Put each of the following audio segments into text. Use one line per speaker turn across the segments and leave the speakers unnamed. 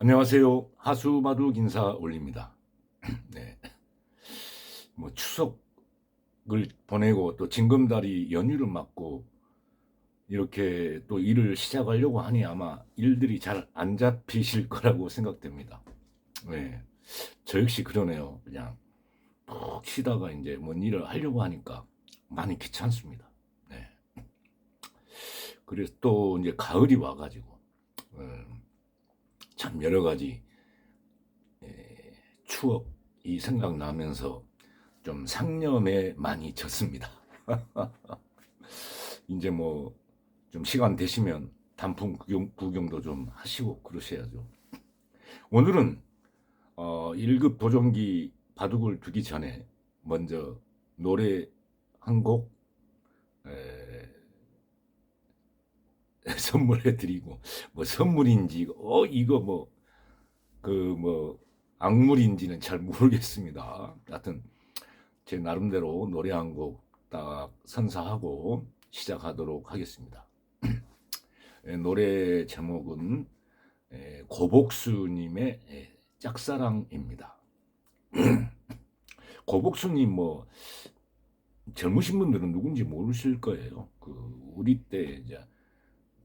안녕하세요. 하수마두 인사 올립니다. 네. 뭐 추석을 보내고 또 징검다리 연휴를 맞고 이렇게 또 일을 시작하려고 하니 아마 일들이 잘 안 잡히실 거라고 생각됩니다. 네. 저 역시 그러네요. 그냥 푹 쉬다가 이제 뭔 일을 하려고 하니까 많이 귀찮습니다. 네. 그래서 또 이제 가을이 와가지고 음, 참 여러 가지 에, 추억이 생각나면서 좀 상념에 많이 졌습니다. 이제 뭐 좀 시간 되시면 단풍 구경, 구경도 좀 하시고 그러셔야죠. 오늘은 어, 1급 도전기 바둑을 두기 전에 먼저 노래 한곡 선물해 드리고 뭐 선물인지 어 이거 뭐그 뭐 악물인지는 잘 모르겠습니다. 하여튼 제 나름대로 노래 한 곡 딱 선사하고 시작하도록 하겠습니다. 예, 노래 제목은 예, 고복수님의 예, 짝사랑입니다. 고복수님 뭐 젊으신 분들은 누군지 모르실 거예요. 그 우리 때 이제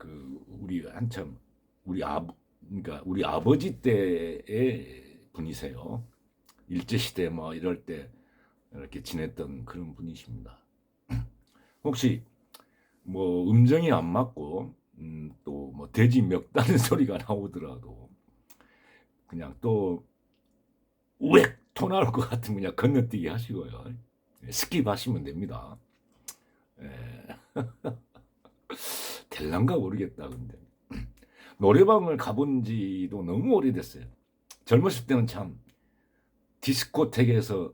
그 우리 한참 우리 아 그러니까 우리 아버지 때의 분이세요. 일제 시대 뭐 이럴 때 이렇게 지냈던 그런 분이십니다. 혹시 뭐 음정이 안 맞고 음, 또뭐 돼지 멱다는 소리가 나오더라도 그냥 또 우엑 토 나올 것 같으면 그냥 건너뛰기 하시고요. 스킵 하시면 됩니다. 예. 될란가 모르겠다 근데 노래방을 가본 지도 너무 오래됐어요. 젊었을 때는 참 디스코텍에서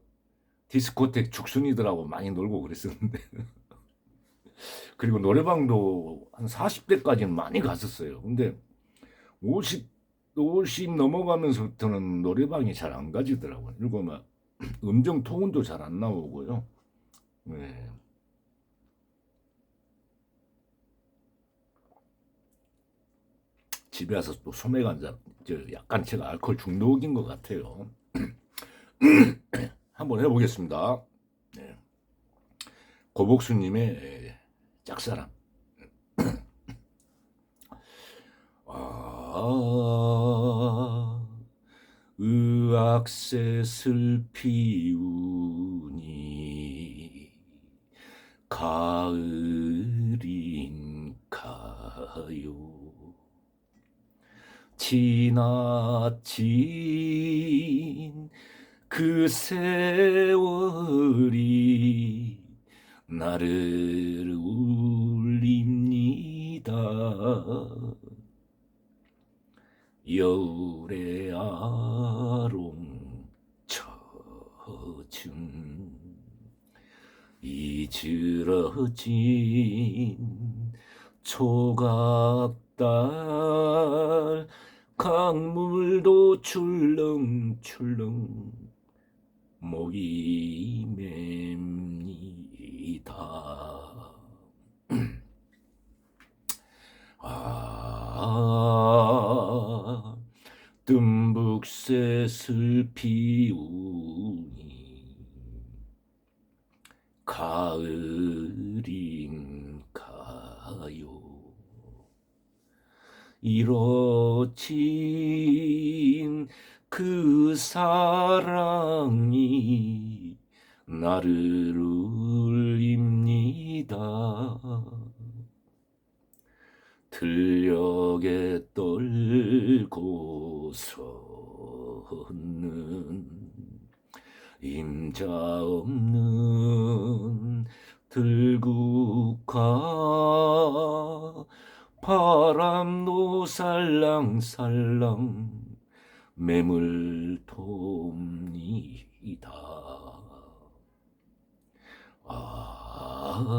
디스코텍 죽순이들하고 많이 놀고 그랬었는데 그리고 노래방도 한 40대까지는 많이 갔었어요. 근데 50, 50 넘어가면서부터는 노래방이 잘 안 가지더라고요. 그리고 막 음정 톤도 잘 안 나오고요. 네. 집에 와서 또 한잔, 저 약간 제가 알코올 중독인 것 같아요. 한번 해보겠습니다. 네. 고복수님의 예, 짝사랑. 아, 의악셋을 피우니 가을인가요 지나친 그 세월이 나를 울립니다. 여울의 아롱 젖은 이즈러진 초각달 강물도 출렁출렁 목이 맵니다. 아, 뜸북새슬 피우니 가을인가요? 이뤄진 그 사랑이 나를 울립니다. 들녘에 떨고서는 임자 없는 들국화 바람도 살랑살랑 매물톱니다. 아,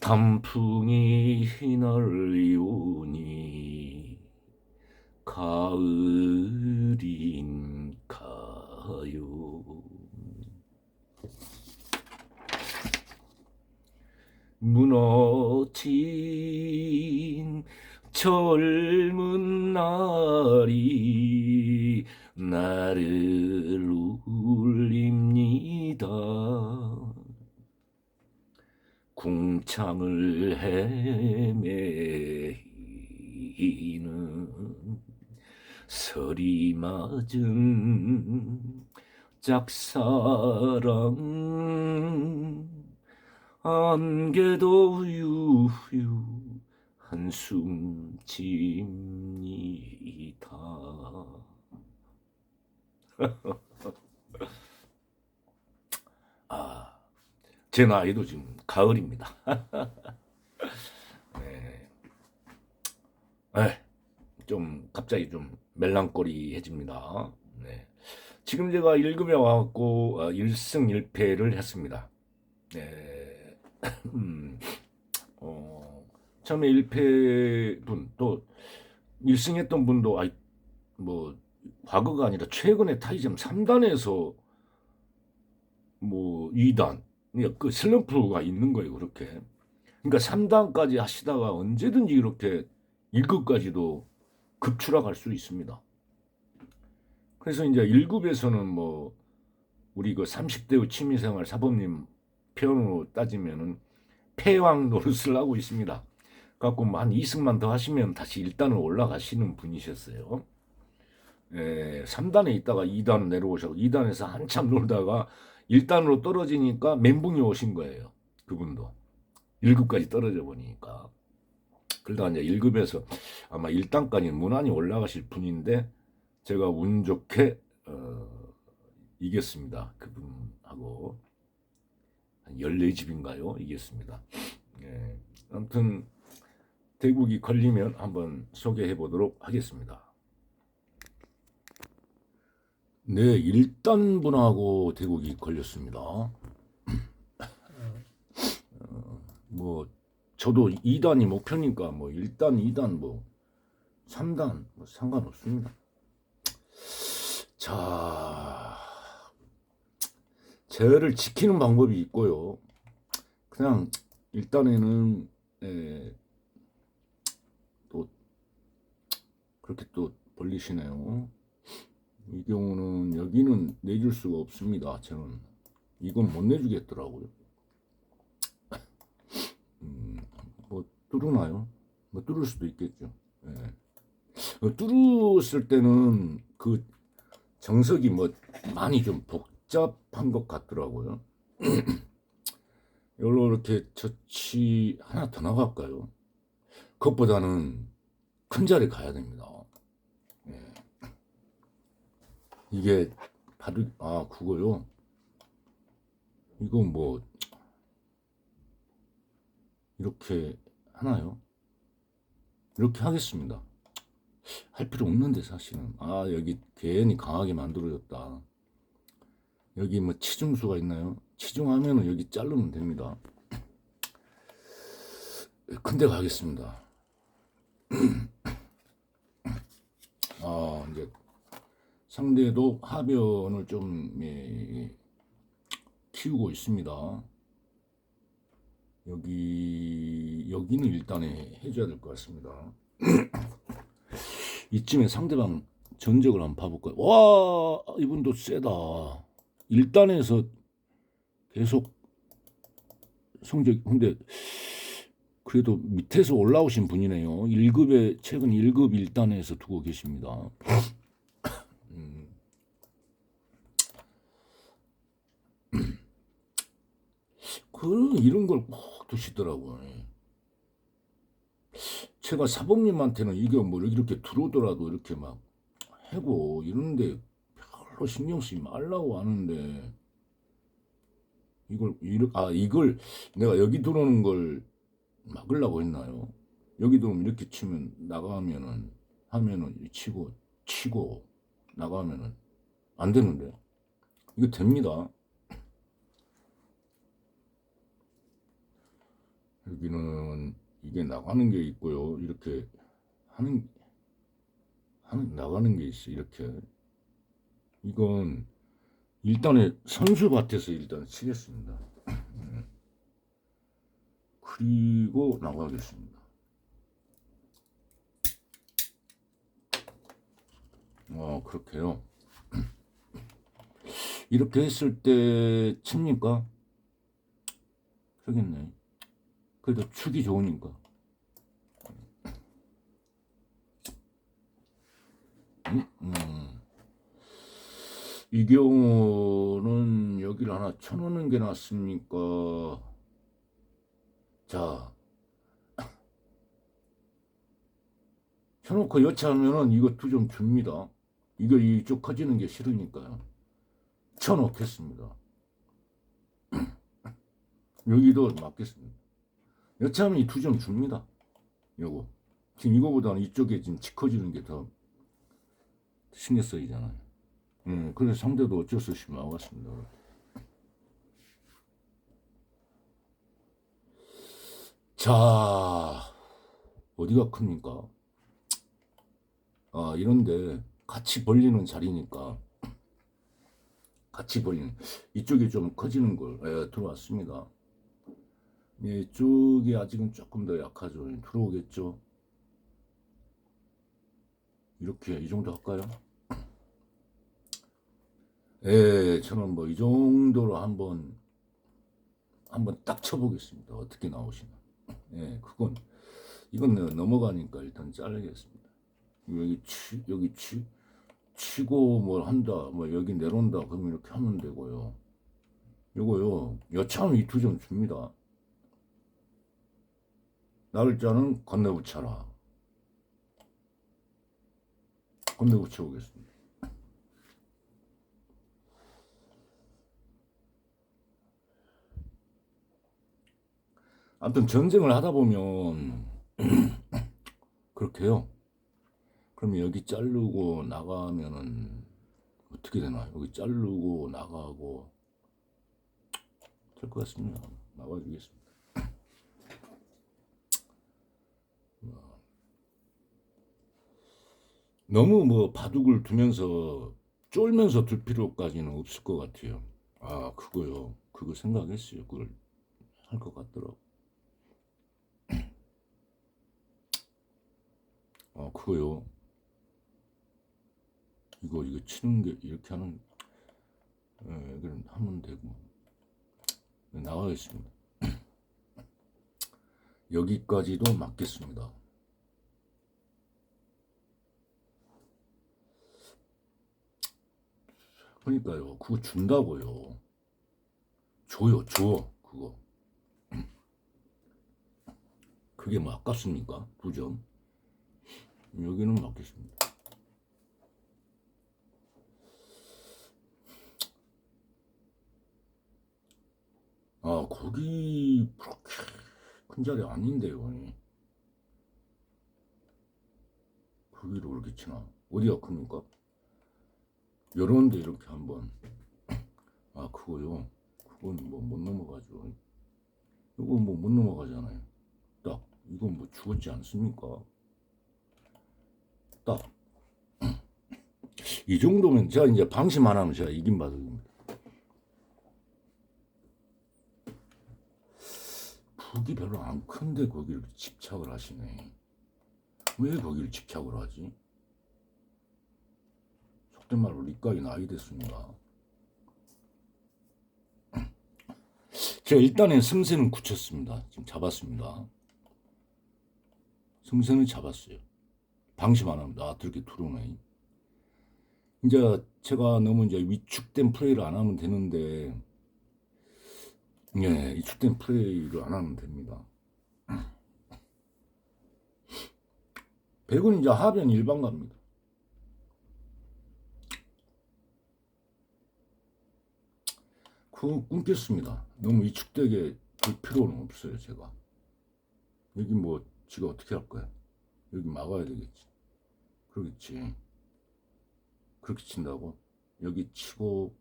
단풍이 휘날리오니 가을인가요? 무너진 젊은 날이 나를 울립니다. 궁창을 헤매이는 서리 맞은 짝사랑 안개도 유유 한숨 집니다. 아, 제 나이도 지금 가을입니다. 네. 에, 좀 갑자기 좀 멜랑거리해집니다. 네. 지금 제가 1급에 와갖고 1승 1패를 했습니다. 네. 처음에 1패 분, 또 1승했던 분도, 아이, 뭐, 과거가 아니라 최근에 타이점 3단에서 뭐 2단, 그러니까 그 슬럼프가 있는 거예요, 그렇게. 그러니까 3단까지 하시다가 언제든지 이렇게 1급까지도 급추락할 수 있습니다. 그래서 이제 1급에서는 뭐 우리 그 30대의 취미생활 사범님 표현으로 따지면은 패왕 노릇을 하고 있습니다. 갖고 뭐한 2승만 더 하시면 다시 1단을 올라가시는 분이셨어요. 에, 3단에 있다가 2단 내려오셔서 2단에서 한참 놀다가 1단으로 떨어지니까 멘붕이 오신 거예요. 그분도. 1급까지 떨어져 보니까. 그러다가 이제 1급에서 아마 1단까지 무난히 올라가실 분인데 제가 운 좋게 어, 이겼습니다. 그분하고 한 14집인가요? 이겼습니다. 예. 아무튼 대국이 걸리면 한번 소개해 보도록 하겠습니다. 네, 일단 분하고 대국이 걸렸습니다. 어, 뭐 저도 2단이 목표니까 뭐 1단, 2단, 뭐 3단 뭐 상관없습니다. 자, 저를 지키는 방법이 있고요. 그냥 일단에는 에, 또 그렇게 또 벌리시네요. 이 경우는 여기는 내줄 수가 없습니다. 저는 이건 못 내주겠더라고요. 음, 뭐 뚫으나요? 뭐 뚫을 수도 있겠죠. 예. 어, 뚫었을 때는 그 정석이 뭐 많이 좀 복잡한 것 같더라고요. 여기로 이렇게 젖이 하나 더 나갈까요? 그것보다는 큰 자리 가야 됩니다. 예. 이게 바로 아 그거요. 이거 뭐 이렇게 하나요? 이렇게 하겠습니다. 할 필요 없는데 사실은 아 여기 괜히 강하게 만들어졌다. 여기 뭐 치중수가 있나요? 치중하면은 여기 자르면 됩니다. 큰데 가겠습니다. 아 이제 상대도 하변을 좀 예, 키우고 있습니다. 여기 여기는 일단에 해줘야 될 것 같습니다. 이쯤에 상대방 전적을 한번 봐볼까요? 와 이분도 세다. 1단에서 계속 성적 근데 그래도 밑에서 올라오신 분이네요. 1급에 최근 1급 1단에서 두고 계십니다. 음. 그 이런 걸 꼭 두시더라고요. 제가 사범님한테는 이게 뭐 이렇게 들어오더라도 이렇게 막 해고 이러는데 별로 신경 쓰지 말라고 하는데 이걸 이렇 아 이걸 내가 여기 들어오는 걸 막으려고 했나요? 여기 들어오면 이렇게 치면 나가면은 하면은 치고 치고 나가면은 안 되는데 이거 됩니다. 여기는 이게 나가는 게 있고요. 이렇게 하는 하는 나가는 게 있어. 이렇게 이건 일단에 선수 밭에서 일단 치겠습니다. 그리고 나가겠습니다. 아, 그렇게요. 이렇게 했을 때 칩니까? 그러겠네. 그래도 축이 좋으니까. 음, 음. 이 경우는 여기를 하나 쳐놓는 게 낫습니까? 자, 쳐놓고 여차하면은 두점 줍니다. 이거 이쪽 커지는 게 싫으니까요. 쳐놓겠습니다. 여기도 맞겠습니다. 여차하면 이 두 점 줍니다. 요거. 지금 이거보다는 이쪽에 지금 치 커지는 게 더 신경 쓰이잖아요. 음, 그래서 상대도 어쩔 수 없이 나왔습니다. 자, 어디가 큽니까? 아, 이런데 같이 벌리는 자리니까 같이 벌리는 이쪽이 좀 커지는 걸 예, 들어왔습니다. 예, 이쪽이 아직은 조금 더 약하죠. 들어오겠죠. 이렇게 이 정도 할까요? 예, 저는 뭐 이 정도로 한번 한번 딱 쳐보겠습니다. 어떻게 나오시나. 예, 그건 이건 넘어가니까 일단 자르겠습니다. 여기 치 여기 치 치고 뭘 한다 뭐 여기 내려온다 그러면 이렇게 하면 되고요. 요거요 여차하면 이 두 점 줍니다. 날짜는 건네붙여라. 건네붙여 보겠습니다. 아무튼 전쟁을 하다 보면 그렇게요. 그럼 여기 자르고 나가면은 어떻게 되나? 여기 자르고 나가고 될 것 같습니다. 나가주겠습니다. 너무 뭐 바둑을 두면서 쫄면서 둘 필요까지는 없을 것 같아요. 아 그거요. 그거 생각했어요. 그걸 할 것 같더라고. 아 그거요. 이거 이거 치는 게 이렇게 하는 예, 그럼 하면 되고 네, 나가겠습니다. 여기까지도 맞겠습니다. 그러니까요, 그거 준다고요. 줘요, 줘, 그거. 그게 뭐 아깝습니까? 두 점. 여기는 맞겠습니다. 아, 거기 그렇게 큰 자리 아닌데요. 거기를 그렇게 치나? 어디가 큽니까? 요런데 이렇게 한번 아 그거요. 그건 뭐 못 넘어가죠. 이거 뭐못 넘어가잖아요. 딱 이건 뭐 죽었지 않습니까? 딱이 정도면 제가 이제 방심 안 하면 제가 이긴 바둑입니다. 북이 별로 안 큰데 거기를 집착을 하시네. 왜 거기를 집착을 하지? 속된 말로 리까지 나이 됐습니다. 제가 일단은 승세는 굳혔습니다. 지금 잡았습니다. 승세는 잡았어요. 방심 안 합니다. 아, 저렇게 들어오네. 이제 제가 너무 이제 위축된 플레이를 안 하면 되는데, 예, 위축된 플레이를 안 하면 됩니다. 백은 이제 하변 일반 갑니다. 그거 끊겠습니다. 너무 위축되게 될 필요는 없어요, 제가. 여기 뭐, 지가 어떻게 할 거야? 여기 막아야 되겠지. 그러겠지. 그렇게 친다고? 여기 치고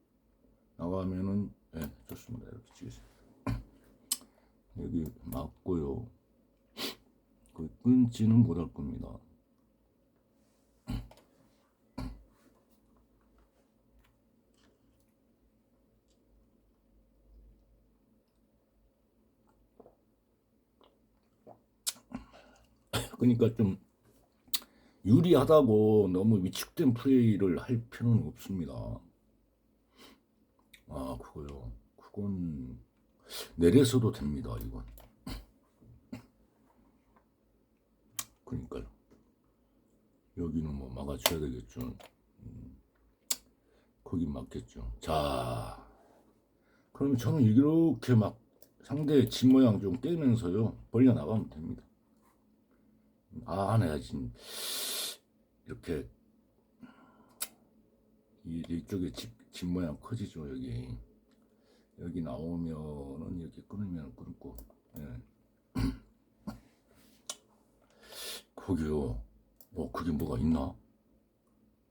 나가면은, 예, 네, 좋습니다. 이렇게 치겠습니다. 여기 맞고요. 그 끊지는 못할 겁니다. 그러니까 좀 유리하다고 너무 위축된 플레이를 할 필요는 없습니다. 아, 그거요. 그건 내려서도 됩니다, 이건. 그러니까요. 여기는 뭐 막아줘야 되겠죠. 음, 거기 맞겠죠. 자, 그러면 저는 이렇게 막 상대의 집 모양 좀 깨면서요 벌려 나가면 됩니다. 아, 내가 지금 이렇게 이 이쪽에 집, 집 모양 커지죠 여기. 여기 나오면은 이렇게 끊으면 끊고 예. 거기요. 뭐 그게 뭐가 있나?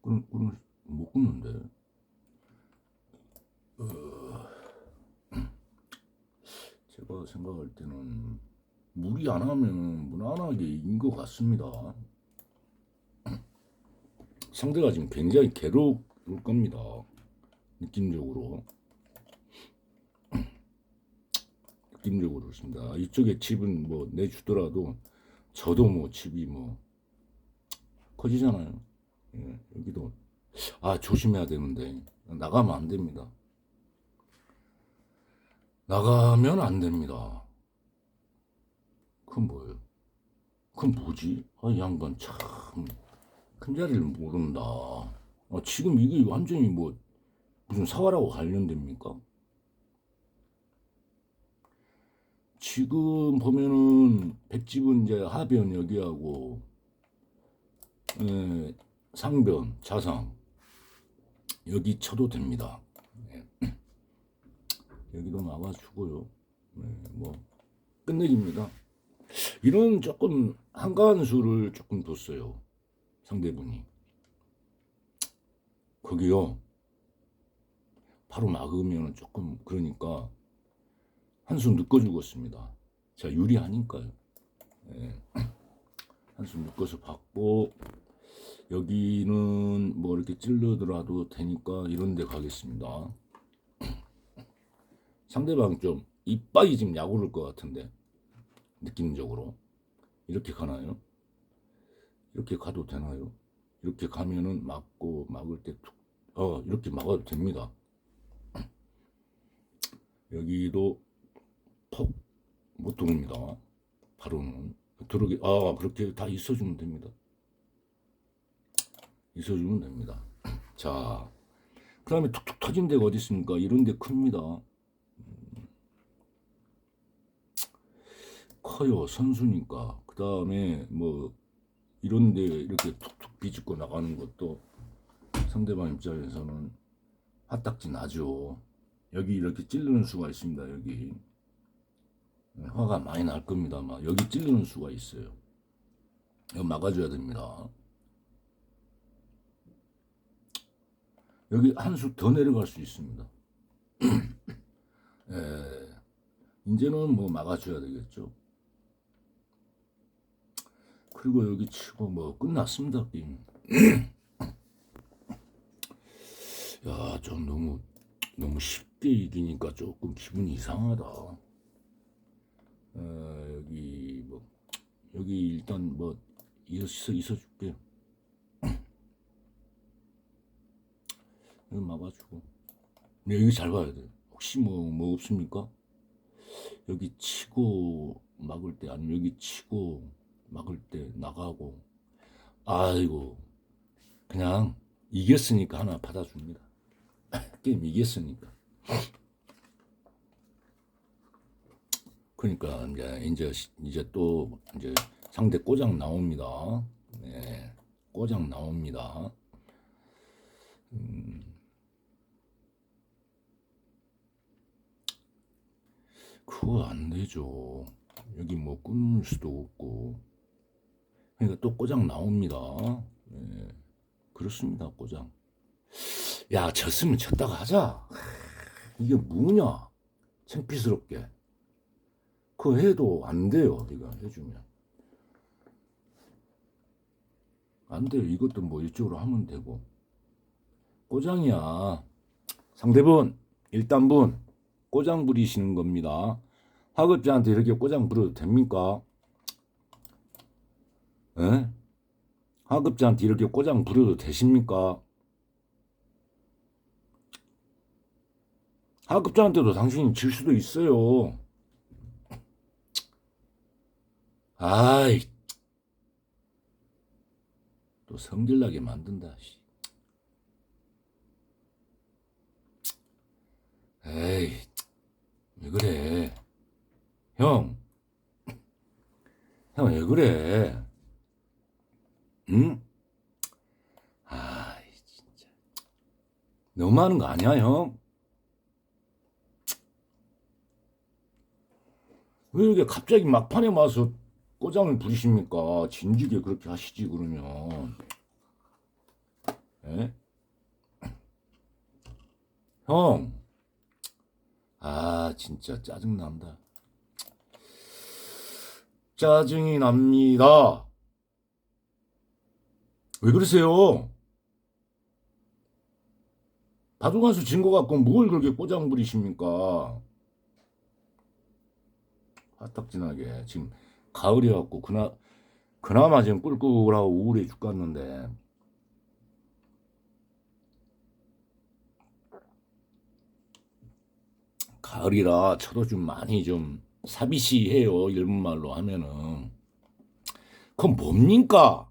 끊, 끊을 못 끊는데. 어, 제가 생각할 때는 무리 안 하면 무난하게 이긴 것 같습니다. 상대가 지금 굉장히 괴로울 겁니다. 느낌적으로. 느낌적으로 그렇습니다. 이쪽에 집은 뭐 내주더라도 저도 뭐 집이 뭐 커지잖아요. 예, 여기도 아 조심해야 되는데 나가면 안 됩니다. 나가면 안 됩니다. 그건 뭐예요? 그건 뭐지? 아, 이 양반 참, 큰 자리를 모른다. 아, 지금 이게 완전히 뭐, 무슨 사활하고 관련됩니까? 지금 보면은, 백집은 이제 하변 여기하고, 에, 상변, 자상, 여기 쳐도 됩니다. 예. 여기도 막아주고요. 네, 뭐, 끝내줍니다. 이런 조금 한가한 수를 조금 뒀어요. 상대분이. 거기요. 바로 막으면 조금 그러니까 한수 늦거 죽었습니다. 자 유리하니까요. 예. 한수 늦거서 받고 여기는 뭐 이렇게 찔러더라도 되니까 이런 데 가겠습니다. 상대방 좀 이빨이 지금 야구를 것 같은데 느낌적으로 이렇게 가나요? 이렇게 가도 되나요? 이렇게 가면은 막고 막을 때 툭, 어 이렇게 막아도 됩니다. 여기도 퍽 못 들어옵니다. 바로는 들어오게 아 그렇게 다 있어주면 됩니다. 있어주면 됩니다. 자, 그 다음에 툭툭 터진 데가 어디 있습니까? 이런 데 큽니다. 커요 선수니까. 그 다음에 뭐 이런데 이렇게 툭툭 비집고 나가는 것도 상대방 입장에서는 화딱지 나죠. 여기 이렇게 찌르는 수가 있습니다 여기. 네, 화가 많이 날 겁니다 막 여기 찌르는 수가 있어요. 이거 막아줘야 됩니다. 여기 한 수 더 내려갈 수 있습니다. 예, 이제는 뭐 막아줘야 되겠죠 그리고 여기 치고 뭐 끝났습니다 게임. 야, 좀 너무 너무 쉽게 이기니까 조금 기분이 이상하다. 어, 여기 뭐 여기 일단 뭐 있어 있어 줄게. 여기 막아주고. 근데 여기 잘 봐야 돼. 혹시 뭐뭐 없습니까? 여기 치고 막을 때 아니면 여기 치고 막을 때 나가고 아이고 그냥 이겼으니까 하나 받아줍니다. 게임 이겼으니까. 그러니까 이제 이제 이제 또 이제 상대 꼬장 나옵니다. 네, 꼬장 나옵니다. 음, 그거 안 되죠. 여기 뭐 끊을 수도 없고. 그러니까 또 꼬장 나옵니다. 네, 그렇습니다, 꼬장. 야, 졌으면 졌다가 하자. 이게 뭐냐? 창피스럽게. 그거 해도 안 돼요, 이거 해주면. 안 돼요. 이것도 뭐 이쪽으로 하면 되고. 꼬장이야. 상대분, 일단분, 꼬장 부리시는 겁니다. 하급자한테 이렇게 꼬장 부려도 됩니까? 에? 하급자한테 이렇게 꼬장 부려도 되십니까? 하급자한테도 당신이 질 수도 있어요. 아이, 또 성질나게 만든다. 씨. 에이, 왜 그래? 형, 형 왜 그래? 응? 아이, 진짜. 너무 하는 거 아니야, 형? 왜 이렇게 갑자기 막판에 와서 꼬장을 부리십니까? 진지게 그렇게 하시지, 그러면. 에? 형, 아, 진짜 짜증 난다. 짜증이 납니다. 왜 그러세요? 바둑한수 진거 갖고 뭘 그렇게 꼬장 부리십니까? 화딱지나게 지금 가을이갖고 그나 그나마 지금 꿀꿀하고 우울해 죽겠는데 가을이라 저도 좀 많이 좀 사비시해요 일본말로 하면은 그건 뭡니까?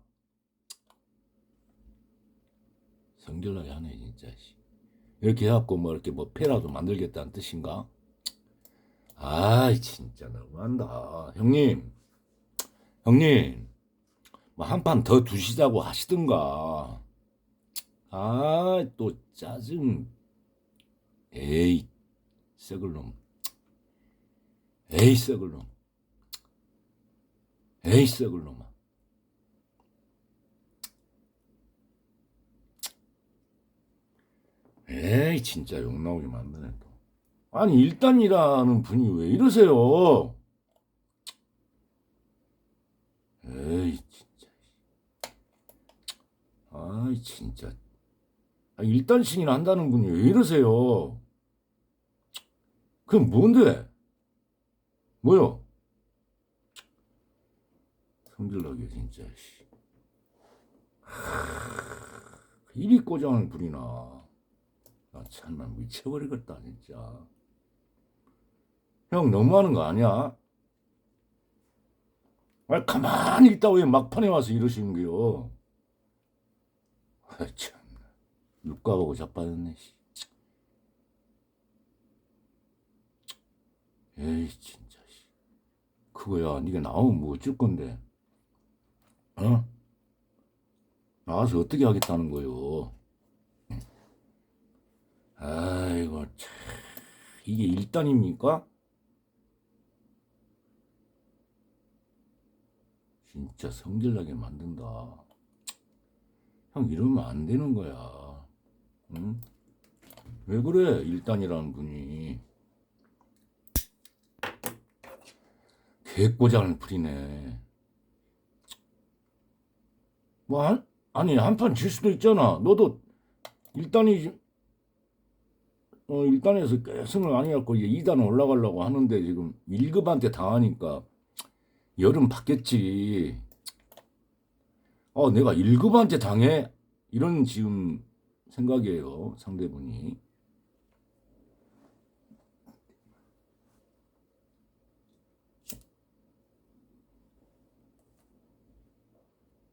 성질나게 하네 진짜 씨. 이렇게 해갖고 뭐 이렇게 뭐 패라도 만들겠다는 뜻인가? 아이 진짜 너무한다. 형님. 형님. 뭐 한 판 더 두시자고 하시든가. 아 또 짜증. 에이 썩을 놈. 에이 썩을 놈. 에이 썩을 놈아 에이 진짜 욕 나오게 만드네 또 아니 일단이라는 분이 왜 이러세요? 에이 진짜. 아이 진짜. 아, 일단신이나 한다는 분이 왜 이러세요? 그럼 뭔데? 뭐요? 성질나게 진짜. 이리 꼬장을 부리나. 나 참나 미쳐버리겠다 진짜. 형 너무하는 거 아니야? 아 가만히 있다 왜 막판에 와서 이러시는 거요? 아 참, 육가하고 자빠졌네. 씨. 에이 진짜. 씨. 그거야, 네가 나오면 뭐 어쩔 건데? 어? 나와서 어떻게 하겠다는 거요? 아이고 참, 이게 일단입니까? 진짜 성질나게 만든다. 형 이러면 안 되는 거야. 응? 왜 그래 일단이라는 분이 개꼬장을 부리네. 뭐 한, 아니 한 판 질 수도 있잖아. 너도 일단이 어 일단에서 계승을 안 해갖고 이제 2단 올라가려고 하는데 지금 1급한테 당하니까 열은 받겠지. 어, 내가 1급한테 당해? 이런 지금 생각이에요, 상대분이.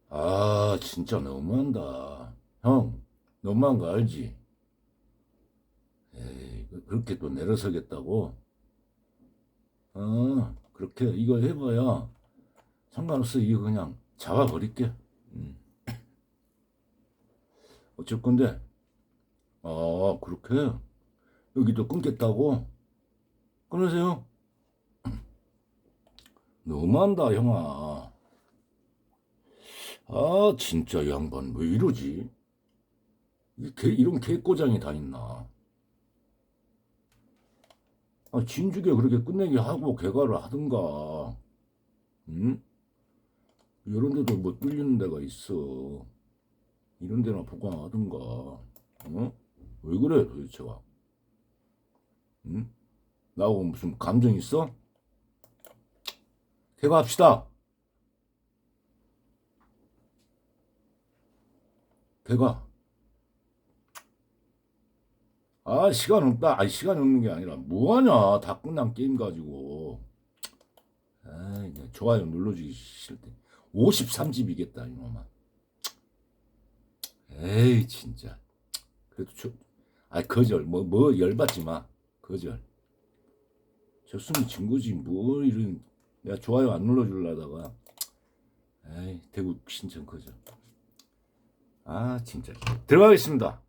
아, 진짜 너무한다. 형, 너무한 거 알지? 그- 그렇게 또 내려서겠다고? 어, 그렇게 이거 해봐야 상관없어. 이거 그냥 잡아버릴게. 음. 어쩔 건데? 아, 그렇게? 여기도 끊겠다고? 끊으세요. 너무한다, 형아. 아, 진짜 이 양반 왜 이러지? 이 개, 이런 개꼬장이 다 있나? 아, 진즉에 그렇게 끝내기 하고 개가를 하든가. 응? 이런 데도 뭐 뚫리는 데가 있어. 이런 데나 보강하든가. 어? 왜 그래 도대체가? 응? 나하고 무슨 감정 있어? 개가합시다. 대가. 아 시간 없다. 아니 시간 없는 게 아니라 뭐하냐 다 끝난 게임 가지고. 아 좋아요 눌러주기 때. 53집이겠다 이놈아. 에이 진짜. 그래도 저, 아 거절 뭐뭐 열받지 마 거절. 졌으면 진 거지 뭐 이런 내가 좋아요 안 눌러주려다가 에이 대구 신청 거절. 아 진짜 들어가겠습니다.